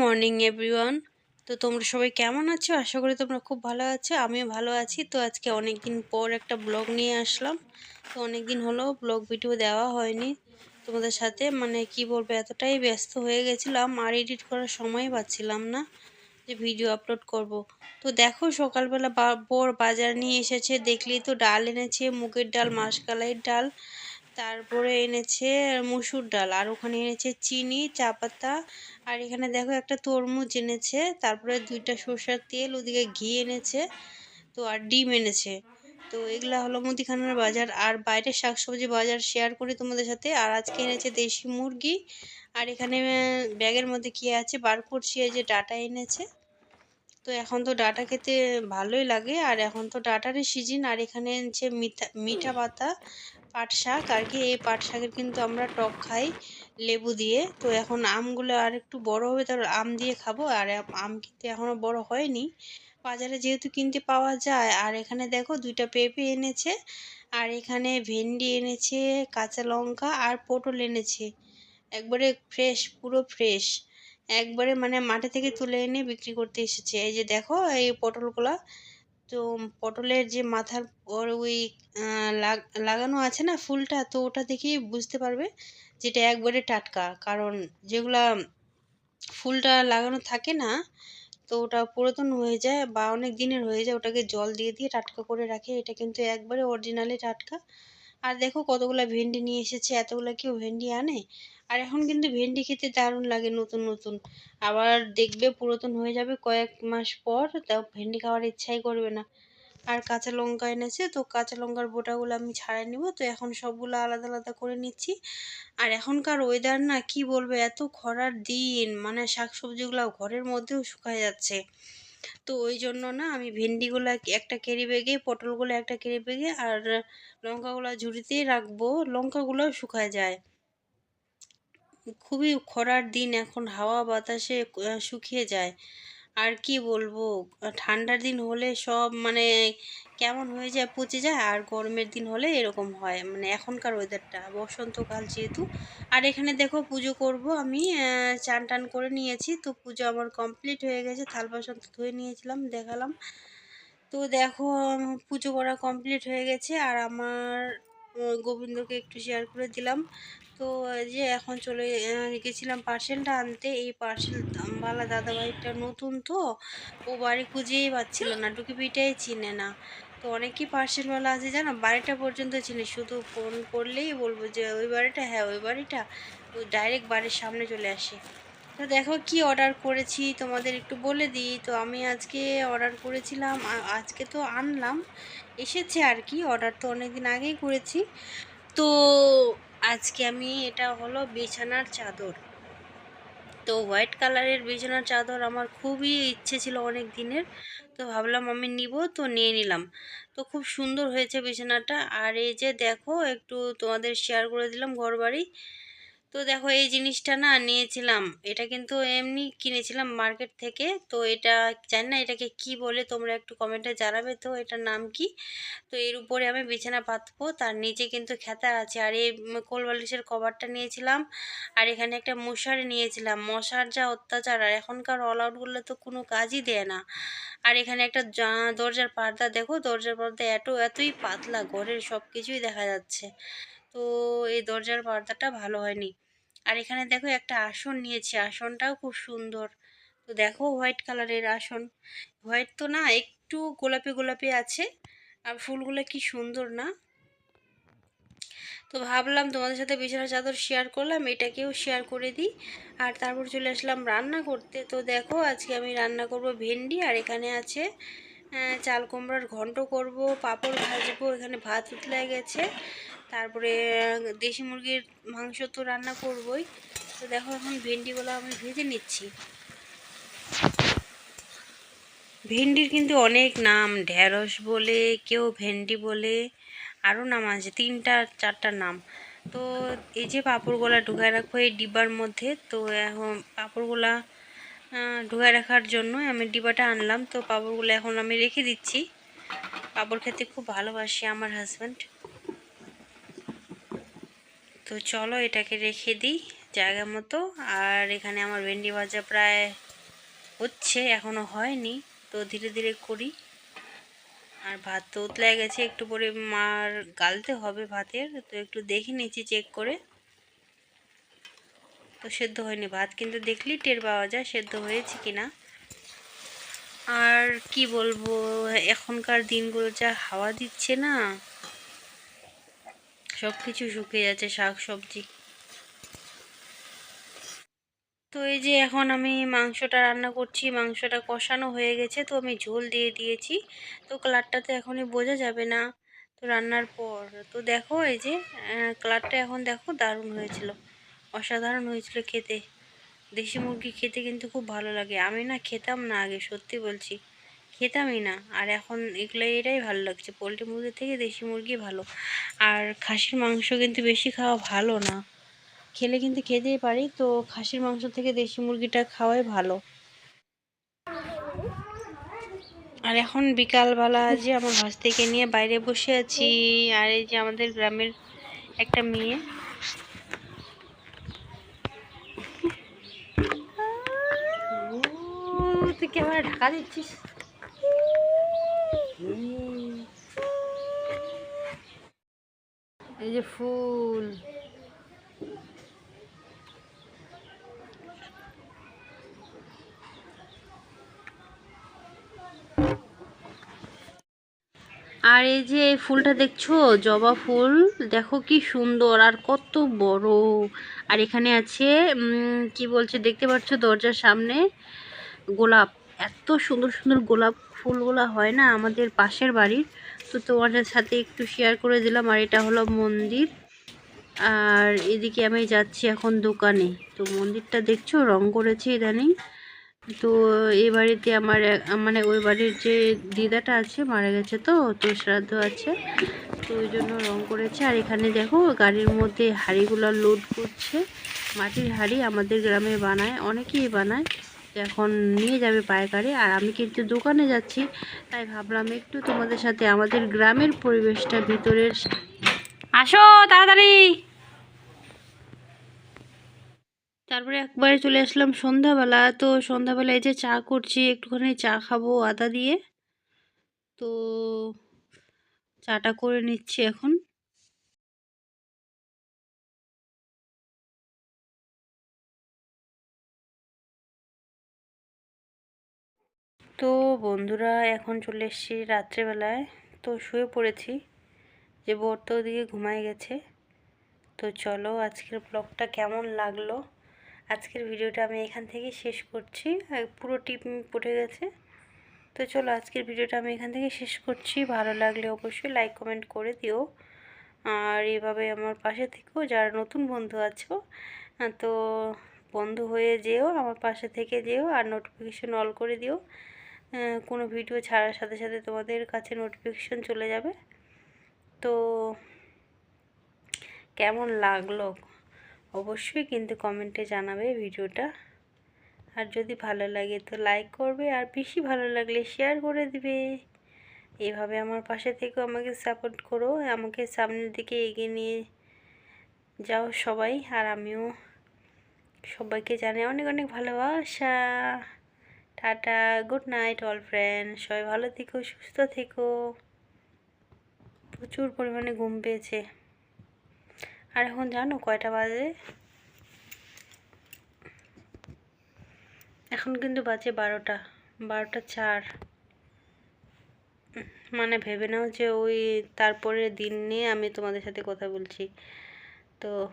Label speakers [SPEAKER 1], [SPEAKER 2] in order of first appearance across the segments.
[SPEAKER 1] Morning everyone তো তোমরা সবাই কেমন আছো? আশা করি তোমরা খুব ভালো আছো, আমিও ভালো আছি। তো আজকে অনেক দিন পর একটা ব্লগ নিয়ে আসলাম। তো অনেক দিন হলো ব্লগ ভিডিও দেওয়া হয়নি। তোমাদের সাথে মানে কি বলব, এতটাই ব্যস্ত হয়ে গেছিলাম, আর এডিট করার সময় পাচ্ছিলাম না যে ভিডিও আপলোড করব। তো দেখো সকালবেলা বা বর বাজার নিয়ে এসেছে দেখলি তো ডাল এনেছে, মুগের ডাল, মাসকালাইয়ের ডাল। তারপরে এনেছে মুসুর ডাল, আর ওখানে এনেছে চিনি, চা পাতা, আর এখানে দেখো একটা তরমুজ এনেছে, তারপরে দুইটা সর্ষার তেল, ওদিকে ঘি এনেছে, তো আর ডিম এনেছে। তো এগুলা হলো মুদিখানার বাজার, আর বাইরের শাকসবজি বাজার শেয়ার করি তোমাদের সাথে। আর আজকে এনেছে দেশি মুরগি, আর এখানে ব্যাগের মধ্যে কি আছে বার করছি, এই যে ডাটা এনেছে। তো এখন তো ডাটা খেতে ভালোই লাগে, আর এখন তো ডাটারই সিজন আর এখানে এনেছে মিঠা মিঠা পাতা পাট শাক আর কি এই পাট শাকের কিন্তু আমরা টক খাই লেবু দিয়ে। তো এখন আমগুলো আর একটু বড় হবে, তার আম দিয়ে খাব, আর আম কিন্তু এখনও বড় হয়নি। বাজারে যেহেতু কিনতে পাওয়া যায়, আর এখানে দেখো দুইটা পেঁপে এনেছে, আর এখানে ভেন্ডি এনেছে, কাঁচা লঙ্কা আর পটল এনেছে। একবারে ফ্রেশ পুরো ফ্রেশ একবারে মানে মাঠে থেকে তুলে এনে বিক্রি করতে এসেছে। এই যে দেখো এই পটলগুলা তো পটলের যে মাথার পর ওই লাগানো আছে না ফুলটা, তো ওটা দেখেই বুঝতে পারবে যেটা একবারে টাটকা। কারণ যেগুলা ফুলটা লাগানো থাকে না, তো ওটা পুরাতন হয়ে যায় বা অনেক দিনের হয়ে যায়, ওটাকে জল দিয়ে দিয়ে টাটকা করে রাখে। এটা কিন্তু একবারে অরিজিনালি টাটকা। আর দেখো কতগুলো ভেন্ডি নিয়ে এসেছে, এতগুলো কেউ ভেন্ডি আনে। আর এখন কিন্তু ভেন্ডি খেতে দারুণ লাগে নতুন নতুন। আবার দেখবে পুরাতন হয়ে যাবে কয়েক মাস পর, তাও ভেন্ডি খাওয়ার ইচ্ছাই করবে না। আর কাঁচা লঙ্কা এনেছে, তো কাঁচা লঙ্কার বোটাগুলো আমি ছাড়াই নিব। তো এখন সবগুলো আলাদা আলাদা করে নিচ্ছি। আর এখনকার ওয়েদার না কি বলব, এত খরার দিন। মানে শাকসবজিগুলো ঘরের মধ্যেও শুকায় যাচ্ছে। তো ওই জন্য না আমি ভেন্ডিগুলো একটা কেরি বেগে পটলগুলো একটা কেরি বেগে আর লঙ্কাগুলো ঝুড়িতেই রাখব। লঙ্কাগুলো শুকায় যায়। খুবই খরার দিন, এখন হাওয়া বাতাসে শুকিয়ে যায়। আর কি বলব? ঠান্ডার দিন হলে সব মানে কেমন হয়ে যায়, পচে যায়, আর গরমের দিন হলে এরকম হয়। মানে এখনকার ওয়েদারটা বসন্তকাল যেহেতু। আর এখানে দেখো পুজো করব আমি চান টান করে নিয়েছি। তো পুজো আমার কমপ্লিট হয়ে গেছে থাল বাসন তো ধুয়ে নিয়েছিলাম, দেখালাম। তো দেখো পুজো করা কমপ্লিট হয়ে গেছে। আর আমার গোবিন্দকে একটু শেয়ার করে দিলাম। তো যে এখন চলে গেছিলাম পার্সেলটা আনতে। এই পার্সেলওয়ালা দাদাভাইটা নতুন তো, ও বাড়ি খুঁজেই পাচ্ছিল না পিঠাই চিনে না। তো অনেকই পার্সেলওয়ালা আছে জানো? বাড়িটা পর্যন্ত চিনি, শুধু ফোন করলেই বলব যে, ওই বাড়িটা হ্যাঁ ওই বাড়িটা। ও ডাইরেক্ট বাড়ির সামনে চলে আসে। তো দেখো কি অর্ডার করেছি, তোমাদের একটু বলে দিই। তো আমি আজকে অর্ডার করেছিলাম আজকে তো আনলাম। এসেছে আর কি অর্ডার তো অনেক দিন আগেই করেছি। তো আজকে আমি এটা হলো বিছানার চাদর। তো হোয়াইট কালারের বিছানার চাদর আমার খুবই ইচ্ছে ছিল অনেক দিনের। তো ভাবলাম আমি নিব, তো নিয়ে নিলাম। তো খুব সুন্দর হয়েছে বিছানাটা। আর এই যে দেখো, একটু তোমাদের শেয়ার করে দিলাম ঘর বাড়ি তো দেখো এই জিনিসটা না নিয়েছিলাম। এটা কিন্তু এমনি কিনেছিলাম মার্কেট থেকে। তো এটা জানি না এটাকে কি বলে, তোমরা একটু কমেন্টে জানাবে তো এটার নাম কি। তো এর উপরে আমি বিছানা পাতবো, তার নিচে কিন্তু খেতা আছে। আর এই কোল বালিশের কভারটা নিয়েছিলাম। আর এখানে একটা মশারি নিয়েছিলাম। মশার যা অত্যাচার, আর এখনকার অল আউটগুলো তো কোনো কাজই দেয় না। আর এখানে একটা দরজার পর্দা, দেখো দরজার পর্দা এত, এতই পাতলা, ঘরের সব কিছুই দেখা যাচ্ছে। তো এই দরজার পর্দাটা ভালো হয়নি। আর এখানে দেখো একটা আসন নিয়েছি, আসনটাও খুব সুন্দর। তো দেখো হোয়াইট কালারের আসন। হোয়াইট তো না, একটু গোলাপি গোলাপি আছে, আর ফুলগুলো কি সুন্দর না? তো ভাবলাম তোমাদের সাথে বিছানা চাদর শেয়ার করলাম, এটাকেও শেয়ার করে দিই। আর তারপর চলে আসলাম রান্না করতে। তো দেখো আজকে আমি রান্না করব ভেন্ডি, আর এখানে আছে চাল কুমড়ার ঘন্ট করব, পাপড় ভাজবো, এখানে ভাত উতলে গেছে। তারপরে, দেশি মুরগির মাংস তো রান্না করবই। তো দেখো এখন ভেন্ডিগুলো আমি ভেজে নিচ্ছি। ভেন্ডির কিন্তু অনেক নাম ঢ্যাঁড়স বলে, কেউ ভেন্ডি বলে, আরও নাম আছে, তিনটা, চারটা নাম। তো এই যে পাঁপড়গুলা ঢুকায় রাখব এই ডিব্বার মধ্যে, তো এখন পাঁপড়গুলা ঢুকায় রাখার জন্য আমি ডিবাটা আনলাম। তো পাঁপড়গুলো এখন আমি রেখে দিচ্ছি। পাঁপড় খেতে খুব ভালোবাসি আমার হাজব্যান্ড তো চলো এটাকে রেখে দিই জায়গা মতো। আর এখানে আমার ভেন্ডি ভাজা প্রায় হচ্ছে, এখনও হয়নি, তো ধীরে ধীরে করি। আর ভাত তো উতলে গেছে, একটু পরে মার গালতে হবে ভাতের, তো একটু দেখে নিচ্ছি চেক করে। তো সেদ্ধ হয়নি, ভাত কিন্তু দেখলেই টের পাওয়া যায়, সেদ্ধ হয়েছে কি না আর কি বলব, এখনকার দিনগুলো যা হাওয়া দিচ্ছে না সব কিছু শুকিয়ে যাচ্ছে শাক সবজি তো এই যে এখন আমি মাংসটা রান্না করছি, মাংসটা কষানো হয়ে গেছে, তো আমি ঝোল দিয়ে দিয়েছি। তো কালারটা তো এখনই বোঝা যাবে না তো রান্নার পর। তো দেখো এই যে কালারটা এখন দেখো দারুণ হয়েছিল, অসাধারণ হয়েছিল খেতে। দেশি মুরগি খেতে কিন্তু খুব ভালো লাগে। আমি না খেতাম না আগে, সত্যি বলছি। খেতামই না। আর এখন এগুলো এটাই ভালো লাগছে। পোলট্রি মুরগির থেকে দেশি মুরগি ভালো। আর খাসির মাংস কিন্তু বেশি খাওয়া ভালো না। খেলে কিন্তু খেতেই পারি, তো খাসির মাংস থেকে দেশি মুরগিটা খাওয়াই ভালো। আর এখন বিকালবেলা যে আমার ভাস থেকে নিয়ে বাইরে বসে আছি, আর এই যে আমাদের গ্রামের একটা মেয়ে। তুই ক্যামেরা ঢাকা দিচ্ছিস? এই যে ফুল। আর এই যে ফুলটা দেখছ, জবা ফুল, দেখো কি সুন্দর আর কত বড়। আর এখানে আছে কি বলছে, দেখতে পাচ্ছ দরজার সামনে? গোলাপ, এত সুন্দর সুন্দর গোলাপ ফুলগুলো হয় না আমাদের পাশের বাড়ির। তো তোমাদের সাথে একটু শেয়ার করে দিলাম, আর এটা হলো মন্দির। আর এদিকে আমি যাচ্ছি এখন দোকানে। তো মন্দিরটা দেখছ? রং করেছে ইদানিং। তো এই বাড়িতে আমার মানে ওই বাড়ির যে দিদাটা আছে, মারা গেছে তো তো শ্রাদ্ধ আছে। তো ওই জন্য রং করেছে। আর এখানে দেখো, গাড়ির মধ্যে হাড়িগুলো লোড করছে। মাটির হাড়ি আমাদের গ্রামে বানায়, অনেকেই বানায়। এখন নিয়ে যাবে পায়কারি আর আমি কিন্তু দোকানে যাচ্ছি তাই ভাবলাম একটু তোমাদের সাথে আমাদের গ্রামের পরিবেশটা ভিতরের আসো তাড়াতাড়ি! তারপরে একবারে চলে আসলাম সন্ধ্যাবেলা। তো সন্ধ্যাবেলায় যে চা করছি একটুখানি চা খাব আদা দিয়ে। তো চাটা করে নিচ্ছি এখন। তো বন্ধুরা, এখন চলে এসেছি রাত্রেবেলায়। তো শুয়ে পড়েছি, যে বোর তো ওদিকে ঘুমায় গেছে। তো চলো আজকের ব্লগটা কেমন লাগল? আজকের ভিডিওটা আমি এখান থেকে শেষ করছি। পুরো টিপ পড়ে গেছে। তো চলো আজকের ভিডিওটা আমি এখান থেকে শেষ করছি। ভালো লাগলে অবশ্যই লাইক কমেন্ট করে দিও। আর এভাবে আমার পাশে থেকেও যারা নতুন বন্ধু আছো, তো বন্ধু হয়ে যেও, আমার পাশে থেকে যেও, আর নোটিফিকেশন অল করে দিও। কোনো ভিডিও ছাড়ার সাথে সাথে তোমাদের কাছে নোটিফিকেশন চলে যাবে। তো কেমন লাগল? অবশ্যই কিন্তু কমেন্টে জানাবে ভিডিওটা আর যদি ভালো লাগে তো লাইক করবে, আর বেশি ভালো লাগলে শেয়ার করে দিবে। এভাবে আমার পাশে থেকেও আমাকে সাপোর্ট করো, আমাকে সামনের দিকে এগিয়ে নিয়ে যাও সবাই। আর আমিও সবাইকে জানাই অনেক অনেক ভালোবাসা। Ta-ta, good night all friend, সবাই ভালো থেকো, সুস্থ থেকো। প্রচুর পরিমাণে ঘুম পেয়েছে। আর এখন জানো কয়টা বাজে? এখন কিন্তু বাজে বারোটা বারোটা চার। মানে ভেবে নাও যে ওই তারপরে দিন নিয়ে আমি তোমাদের সাথে কথা বলছি। তো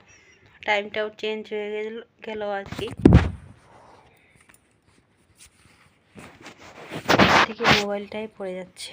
[SPEAKER 1] টাইমটাও চেঞ্জ হয়ে গেল গেল আর কি। থেকে মোবাইলটাই পড়ে যাচ্ছে।